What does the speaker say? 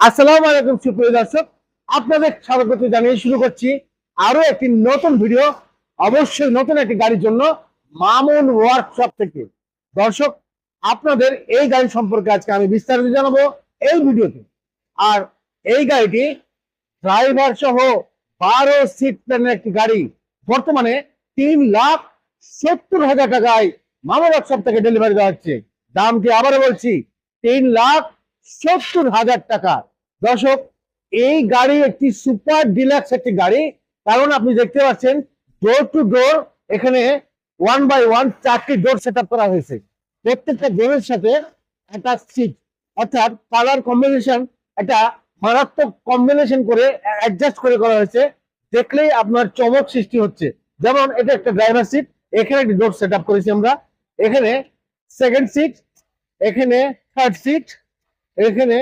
আসসালামু আলাইকুম সুপ্রিয় দর্শক, আপনাদের স্বাগত জানিয়ে শুরু করছি আরও একটি নতুন ভিডিও, অবশ্যই নতুন একটি গাড়ির জন্য মামুন ওয়ার্কশপ থেকে। দর্শক, আপনাদের এই গাড়ি সম্পর্কে আজকে আমি বিস্তারিত জানাব এই ভিডিওতে। আর এই গাড়িটি ড্রাইভার সহ বারো সিট প্ল্যানের একটি গাড়ি। বর্তমানে তিন লাখ সত্তর হাজার টাকায় মামুন ওয়ার্কশপ থেকে ডেলিভারি দেওয়া হচ্ছে। দামটি আবারও বলছি, তিন লাখ সত্তর হাজার টাকা। দর্শক, এই গাড়ি একটি সুপার ডিলাক্স একটি গাড়ি। কারণ আপনি দেখতে পাচ্ছেন ডোর টু ডোর এখানে ওয়ান বাই ওয়ান চারটি ডোর সেট করা হয়েছে। প্রত্যেকটা ডোরের সাথে একটা সিট অর্থাৎ কালার কম্বিনেশন একটা মারাত্মক কম্বিনেশন করে অ্যাডজাস্ট করে করা হয়েছে। দেখলেই আপনার চমক সৃষ্টি হচ্ছে। যেমন এটা একটা ড্রাইভার সিট এখানে একটি ডোর সেট করেছি আমরা। এখানে সেকেন্ড সিট এখানে থার্ড সিট এখানে